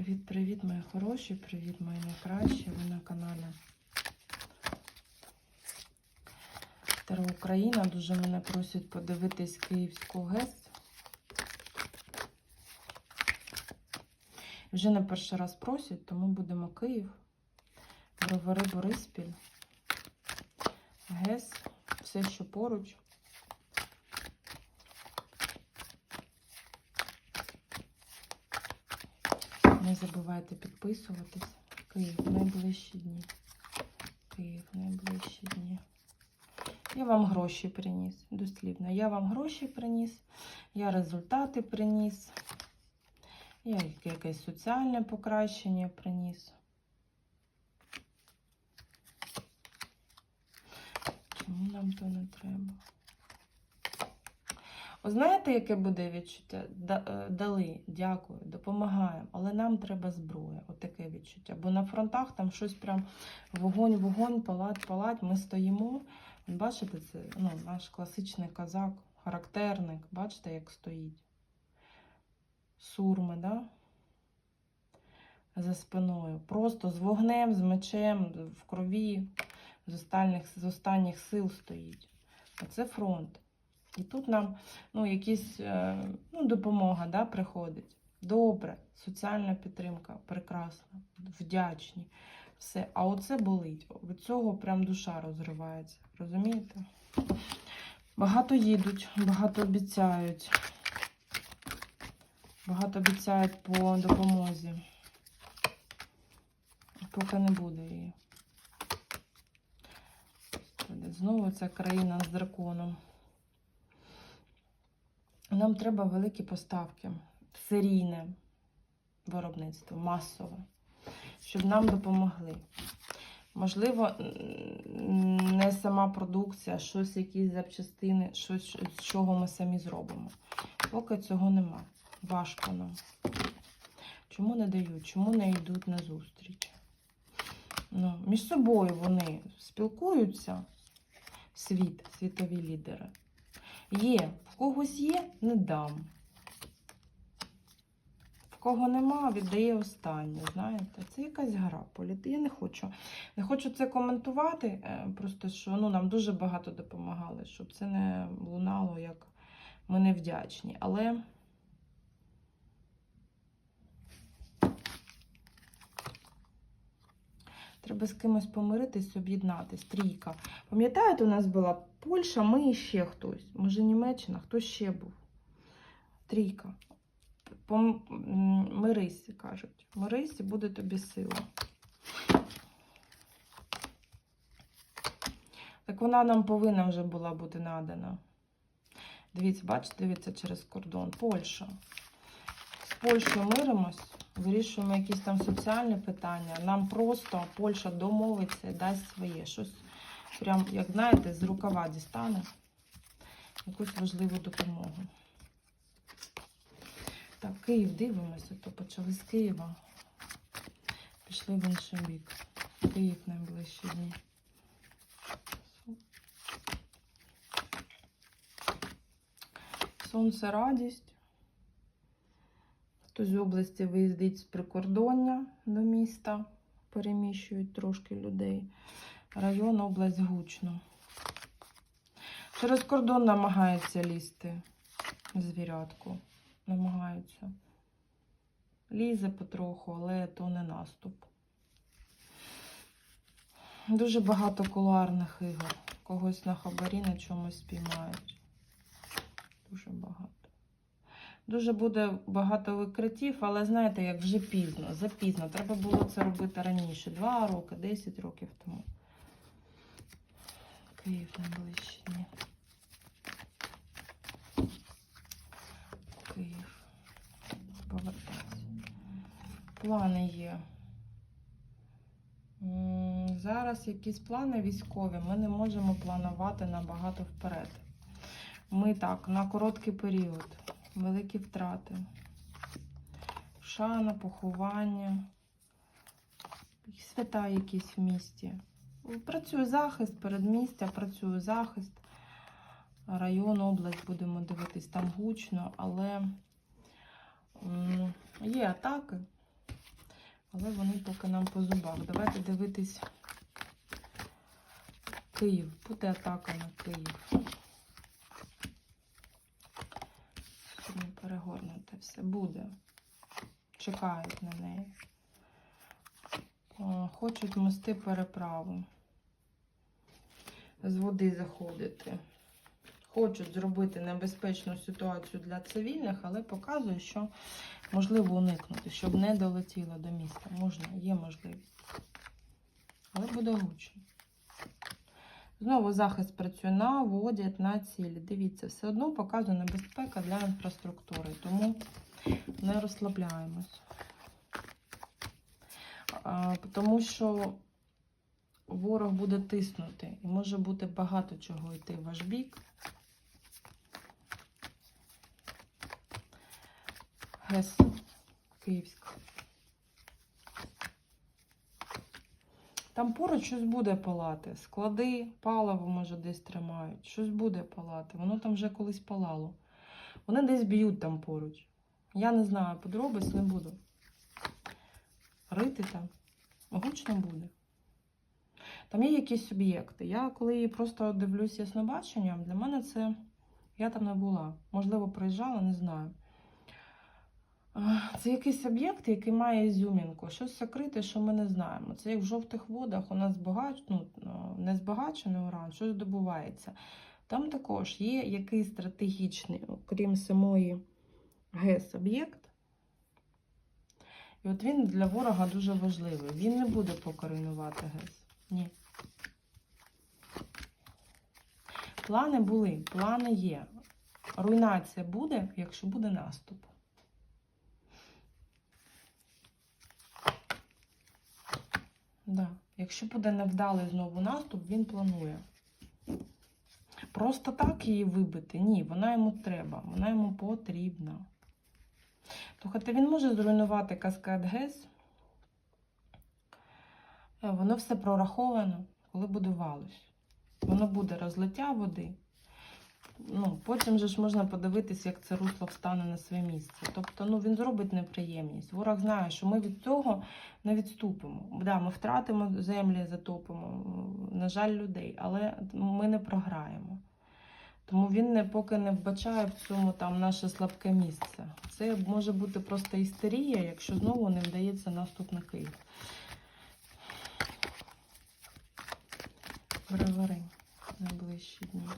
Привіт-привіт, мої хороші, привіт, мої найкращі. Ви на каналі Таро Україна. Дуже мене просять подивитись Київську ГЕС. Вже не перший раз просять, тому будемо Київ, Бровари, Бориспіль, ГЕС, все, що поруч. Не забувайте підписуватись. Київ найближчі дні. Київ найближчі дні. Я вам гроші приніс, дослівно. Я вам гроші приніс, я результати приніс, я якесь соціальне покращення приніс. Чому нам то не треба? Знаєте, яке буде відчуття? Е, Дали, дякую, допомагаємо, але нам треба зброя. Отаке відчуття. Бо на фронтах там щось прям вогонь, вогонь, палать, палать. Ми стоїмо. Бачите, це ну, наш класичний козак, характерник. Бачите, як стоїть? Сурми, да? За спиною. Просто з вогнем, з мечем, в крові, з останніх, з останніх сил стоїть. Оце фронт. І тут нам ну, якісь е, ну, допомога да, приходить. Добре, соціальна підтримка, прекрасно, вдячні. Все. А оце болить. Від цього прям душа розривається. Розумієте? Багато їдуть, багато обіцяють. Багато обіцяють по допомозі. Поки не буде її. Знову ця країна з драконом. Нам треба великі поставки, серійне виробництво, масове, щоб нам допомогли. Можливо, не сама продукція, щось, якісь запчастини, щось, з чого ми самі зробимо. Поки цього нема. Важко нам. Чому не дають? Чому не йдуть на зустріч? Ну, між собою вони спілкуються, світ, світові лідери. Є, в когось є, не дам. В кого нема, віддає останнє. Знаєте, це якась гра політи. Я не хочу. Не хочу це коментувати. е, Просто що ну, нам дуже багато допомагали, щоб це не лунало, як ми невдячні. Але треба з кимось помиритись, об'єднатись. Трійка. Пам'ятаєте, у нас була Польща, ми і ще хтось. Може, Німеччина, хто ще був? Трійка. Пом... Мирись, кажуть. Мирись буде тобі сила. Так вона нам повинна вже була бути надана. Дивіться, бачите, дивіться через кордон. Польща. З Польщею миримось, вирішуємо якісь там соціальні питання. Нам просто Польща домовиться і дасть своє. Щось прям, як знаєте, з рукава дістане якусь важливу допомогу. Так, Київ дивимося, то почали з Києва. Пішли в інший бік. Київ найближчі дні. Сонце радість. Хтось з області виїздить з прикордоння до міста, переміщують трошки людей. Район, область гучно. Через кордон намагаються лізти звірятку. Намагаються. Лізе потроху, але то не наступ. Дуже багато кулуарних ігор. Когось на хабарі на чомусь спіймають. Дуже багато. Дуже буде багато викриттів, але знаєте, як вже пізно, запізно. Треба було це робити раніше. Два роки, 10 років тому. Київ дні. Київ. Повертайся. Плани є. Зараз якісь плани військові. Ми не можемо планувати набагато вперед. Ми так, на короткий період. Великі втрати. Шана, поховання. Свята якісь в місті. Працює захист, передмістя, працює захист. Район, область будемо дивитись, там гучно, але є атаки. Але вони поки нам по зубах. Давайте дивитись Київ. Буде атака на Київ. Перегорнути все. Буде. Чекають на неї. О, Хочуть мости переправу. З води заходити. Хочуть зробити небезпечну ситуацію для цивільних, але показує, що можливо уникнути, щоб не долетіло до міста. Можна, є можливість. Але буде гучно. Знову захист працює наводять на цілі. Дивіться, все одно показує небезпека для інфраструктури, тому не розслабляємось. Тому що ворог буде тиснути і може бути багато чого йти в ваш бік. ГЕС Київська. Там поруч щось буде палати. Склади, паливо, може, десь тримають. Щось буде палати. Воно там вже колись палало. Вони десь б'ють там поруч. Я не знаю, подробиць не буду. Рити там. Гучно буде. Там є якісь об'єкти. Я коли її просто дивлюсь яснобаченням, для мене це. Я там не була. Можливо, приїжджала, не знаю. Це якийсь об'єкт, який має ізюмінку, щось сокрите, що ми не знаємо. Це як в жовтих водах у нас збагач... ну, ну, не збагачений уран, щось добувається. Там також є якийсь стратегічний, окрім самої ГЕС об'єкт. І от він для ворога дуже важливий. Він не буде поки руйнувати ГЕС. Ні. Плани були, плани є. Руйнація буде, якщо буде наступ. Да. Якщо буде невдалий знову наступ, він планує. Просто так її вибити? Ні, вона йому треба, вона йому потрібна. Слухайте, він може зруйнувати каскад ГЕС. Е, Воно все прораховано, коли будувалось. Воно буде розлиття води. Ну, потім же ж можна подивитись, як це русло встане на своє місце. Тобто, ну, він зробить неприємність. Ворог знає, що ми від цього не відступимо. Да, ми втратимо землі, затопимо, на жаль, людей, але ми не програємо. Тому він не, поки не вбачає в цьому там наше слабке місце. Це може бути просто істерія, якщо знову не вдається наступ на Київ. Бровари найближчі дні.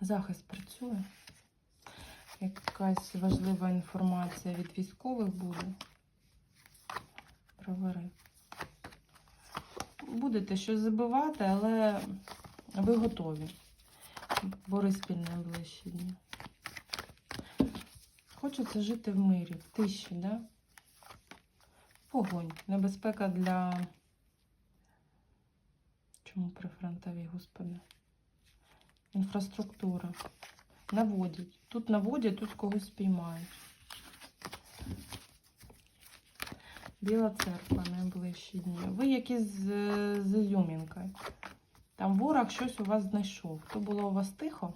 Захист працює. Якась важлива інформація від військових буде. Бровари. Будете щось забивати, але ви готові. Бориспіль найближчі дні. Хочеться жити в мирі, в тиші, да? Вогонь. Небезпека для. Чому прифронтові, господи? Інфраструктура. Наводять. Тут наводять, тут когось спіймають. Біла церква найближчі дні. Ви якісь з, з ізюмінкою. Там ворог щось у вас знайшов. То було у вас тихо.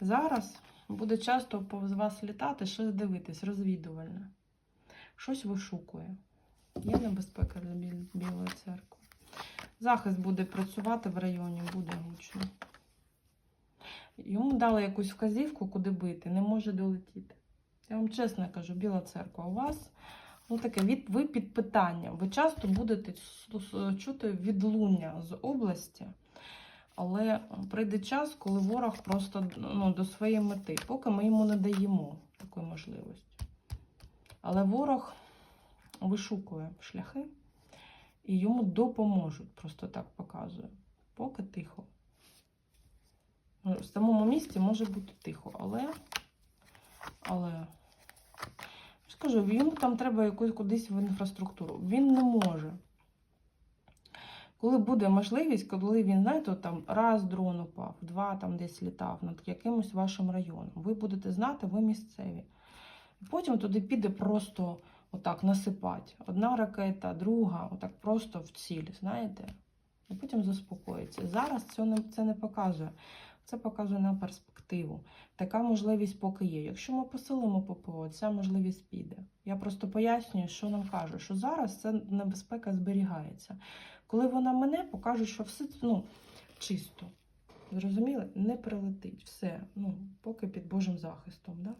Зараз буде часто повз вас літати, щось дивитись, розвідувальне. Щось вишукує. Є небезпека для Біл- Білої церкви. Захист буде працювати в районі, буде гучно. Йому дали якусь вказівку, куди бити, не може долетіти. Я вам чесно кажу, Біла церква, у вас ну, таке, від, ви під питанням. Ви часто будете чути відлуння з області, але прийде час, коли ворог просто ну, до своєї мети, поки ми йому не даємо такої можливості. Але ворог вишукує шляхи і йому допоможуть, просто так показує. Поки тихо. В самому місті може бути тихо, але. Але. Скажу, йому там треба якусь кудись в інфраструктуру. Він не може. Коли буде можливість, коли він, знаєте, там раз дрон упав, два там десь літав над якимось вашим районом, ви будете знати, ви місцеві. Потім туди піде просто отак насипати. Одна ракета, друга, отак просто в ціль, знаєте? І потім заспокоїться. Зараз це не, це не показує. Це показує на перспективу. Така можливість поки є. Якщо ми посилимо ППО, ця можливість піде. Я просто пояснюю, що нам кажуть, що зараз ця небезпека зберігається. Коли вона мене, покаже, що все ну, чисто. Зрозуміли? Не прилетить. Все. Ну, поки під Божим захистом. Да?